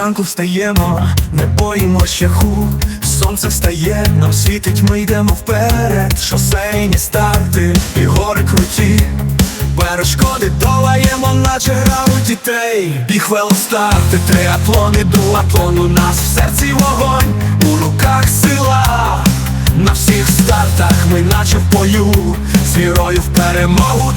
ранку встаємо, не боїмо шляху, сонце встає, нам світить, ми йдемо вперед, шосейні старти і гори круті. Перешкоди долаємо, наче гра у дітей. Біг велостарти, триатлон і дуатлон У нас в серці вогонь, у руках сила. На всіх стартах ми наче в бою, з вірою в перемогу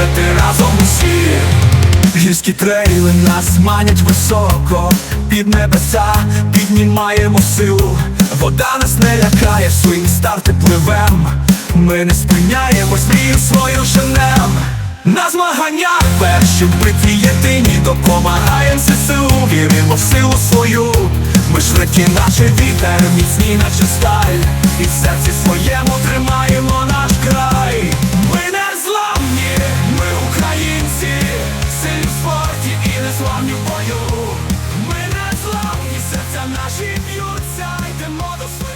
мети разом усі. Гірські трейли нас манять високо, під небеса піднімаємо силу. Вода нас не лякає, свої старти пливем. Ми не спиняємось, мрію свою женем. На змаганнях перші вбиті єдині допомагаєм ЗСУ, віримо в силу свою. Ми ж реки, наче вітер, міцні, наче сталь, і в серці своєму тримаємо Ми не зламні, серця наші б'ються, йдемо до своєї.